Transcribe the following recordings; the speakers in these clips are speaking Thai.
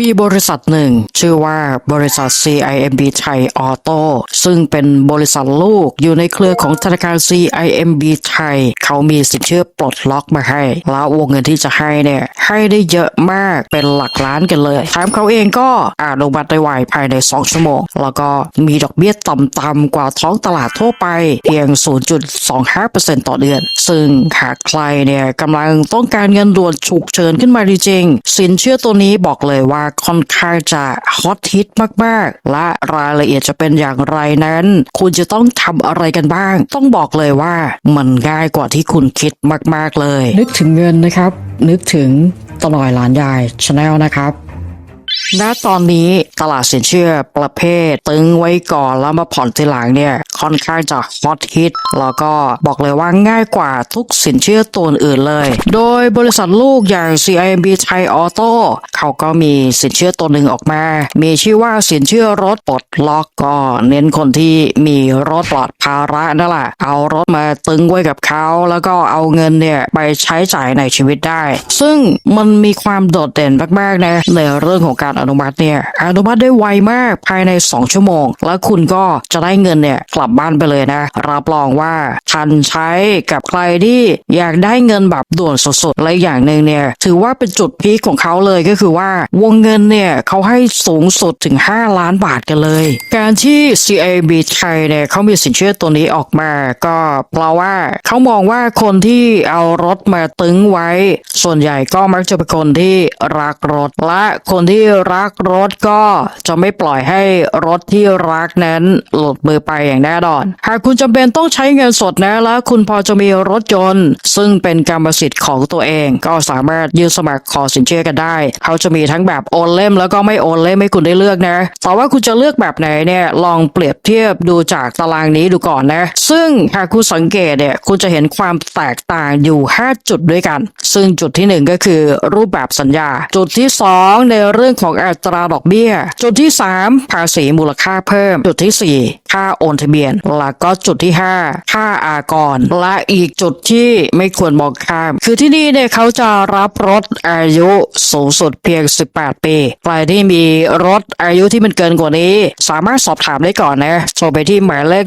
มีบริษัทหนึ่ง ชื่อว่าบริษัท CIMB ไทยออโต้ซึ่งเป็นบริษัทลูกอยู่ในเครือของธนาคาร CIMB ไทย เขามีสินเชื่อปลดล็อกมาให้ แล้ววงเงินที่จะให้เนี่ยให้ได้เยอะมากเป็นหลักล้านกันเลยแถมเขาเองก็อานุมัติได้ไวภายใน 2 ชั่วโมง แล้วก็มีดอกเบี้ยต่ำๆกว่าท้องตลาดทั่วไป เพียง 0.25%ต่อเดือน ซึ่งหากใครเนี่ยกำลังต้องการเงินด่วนฉุกเฉินขึ้นมาจริงๆสินเชื่อตัวนี้บอกเลยว่าค่อนข้างจะฮอตฮิตมากๆ และรายละเอียดจะเป็นอย่างไรนั้น คุณจะต้องทำอะไรกันบ้าง ต้องบอกเลยว่ามันง่ายกว่าที่คุณคิดมาก ๆ เลย นึกถึงเงินนะครับ นึกถึงตลอยหลานยายชาแนลนะครับ ณตอนนี้ตลาดสินเชื่อประเภท ตึงไว้ก่อนแล้วมาผ่อนทีหลังเนี่ย ค่อนข้างจะฮอตฮิตแล้วก็บอกเลยว่าง่ายกว่าทุกสินเชื่อตัวอื่นเลย โดยบริษัทลูกอย่าง CIMB ไทยออโต้เขาก็มีสินเชื่อตัวหนึ่งออกมา มีชื่อว่าสินเชื่อรถปลดล็อกก็เน้นคนที่มีรถปลอดภาระนั่นแหละเอารถมาตึงไว้กับเขาแล้วก็เอาเงินเนี่ยไปใช้จ่ายในชีวิตได้ ซึ่งมันมีความโดดเด่นมากๆนะในเรื่องของการอนุมัติเนี่ยอนุมัติได้ไวมากภายใน 2 ชั่วโมง แล้วคุณก็จะได้เงินเนี่ยกลับบ้านไปเลยนะ รับรองว่าทันใช้กับใครที่อยากได้เงินแบบด่วนสดๆและอย่างหนึ่งเนี่ยถือว่าเป็นจุดพีคของเขาเลยก็คือว่าวงเงินเนี่ยเขาให้สูงสุดถึง 5 ล้านบาทกันเลย การที่ CAB ไทยเนี่ยเขามีสินเชื่อตัวนี้ออกมาก็เพราะว่าเขามองว่าคนที่เอารถมาตึงไว้ ส่วนใหญ่ก็มักจะเป็นคนที่รักรถและคนที่รักรถก็จะไม่ปล่อยให้รถที่รักนั้นหลุดมือไปอย่างแน่นอน หากคุณจำเป็นต้องใช้เงินสดนะและคุณพอจะมีรถยนต์ ซึ่งเป็นกรรมสิทธิ์ของตัวเอง ก็สามารถยื่นสมัครขอสินเชื่อกันได้ เขาจะมีทั้งแบบโอนเล่มแล้วก็ไม่โอนเล่มให้คุณได้เลือกนะแต่ว่าคุณจะเลือกแบบไหนเนี่ยลองเปรียบเทียบดูจากตารางนี้ดูก่อนนะ ซึ่งหากคุณสังเกตเนี่ยคุณจะเห็นความแตกต่างอยู่ 5 จุดด้วยกัน ซึ่งจุดที่ 1 ก็คือรูปแบบสัญญา จุดที่ 2 ในเรื่องของอัตราดอกเบี้ย จุดที่ 3 ภาษีมูลค่าเพิ่ม จุดที่ 4 ค่าโอนทะเบียน แล้วก็จุดที่ 5 ค่าอากร และอีกจุดที่ไม่ควรมองข้าม คือที่นี่เนี่ยเขาจะรับรถอายุสูงสุดเพียง 18 ปี ใครที่มีรถอายุที่มันเกินกว่านี้ สามารถสอบถามได้ก่อนนะโทรไปที่หมายเลข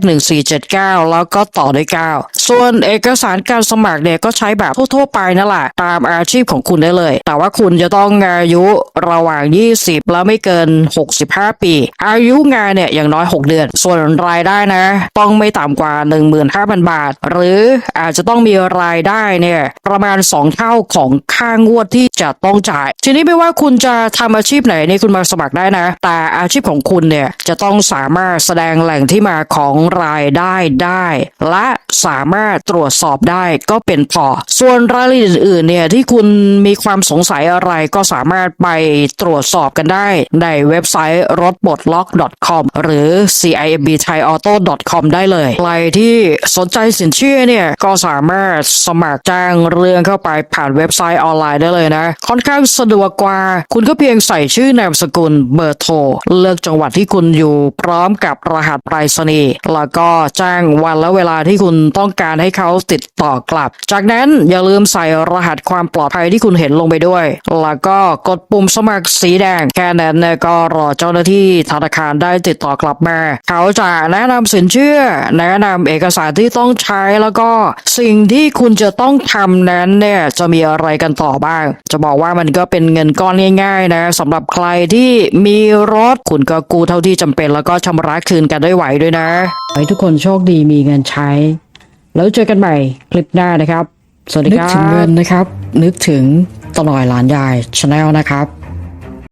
1479 แล้วก็ต่อด้วย9ส่วนเอกสารการสมัครเนี่ยก็ใช้แบบทั่วๆไปนั่นแหละตามอาชีพของคุณได้เลย แต่ว่าคุณจะต้องอายุระหว่าง20แล้วไม่เกิน 65 ปี อายุงานเนี่ยอย่างน้อย 6 เดือน ส่วนรายได้นะ ต้องไม่ต่ำกว่า 15,000 บาท หรืออาจจะต้องมีรายได้เนี่ยประมาณ 2 เท่าของค่างวดที่จะต้องจ่าย ทีนี้ไม่ว่าคุณจะทำอาชีพไหนนี่คุณมาสมัครได้นะ แต่อาชีพของคุณเนี่ยจะต้องสามารถแสดงแหล่งที่มาของรายได้ได้ และสามารถตรวจสอบได้ก็เป็นพอ ส่วนรายละเอียดอื่นๆเนี่ยที่คุณมีความสงสัยอะไรก็สามารถไปตรวจสอบกันได้ในเว็บไซต์รถปลดล็อก .com หรือ cimbthaiauto.com ได้เลย ใครที่สนใจสินเชื่อเนี่ย ก็สามารถสมัครจ้างเรื่องเข้าไปผ่านเว็บไซต์ออนไลน์ได้เลยนะ ค่อนข้างสะดวกกว่า คุณก็เพียงใส่ชื่อนามสกุลเบอร์โทร เลือกจังหวัดที่คุณอยู่พร้อมกับรหัสไปรษณีย์แล้วก็แจ้งวันและเวลาที่คุณต้องการให้เขาติดต่อกลับ จากนั้นอย่าลืมใส่รหัสความปลอดภัยที่คุณเห็นลงไปด้วย แล้วก็กดปุ่มสมัครสีแดง แค่นั้นเนี่ยก็รอเจ้าหน้าที่ธนาคารได้ติดต่อกลับมา เขาจะแนะนำสินเชื่อ แนะนำเอกสารที่ต้องใช้แล้วก็สิ่งที่คุณจะต้องทำนั้นเนี่ยจะมีอะไรกันต่อบ้าง จะบอกว่ามันก็เป็นเงินก้อนง่ายๆนะสำหรับใครที่มีรถคุณก็กู้เท่าที่จำเป็น แล้วก็ชำระคืนกันได้ไหวด้วยนะให้ทุกคนโชคดีมีเงินใช้ แล้วเจอกันใหม่คลิปหน้านะครับ สวัสดีครับนึกถึงเงินนะครับ นึกถึงตลอยหลานยายชาแนลนะครับ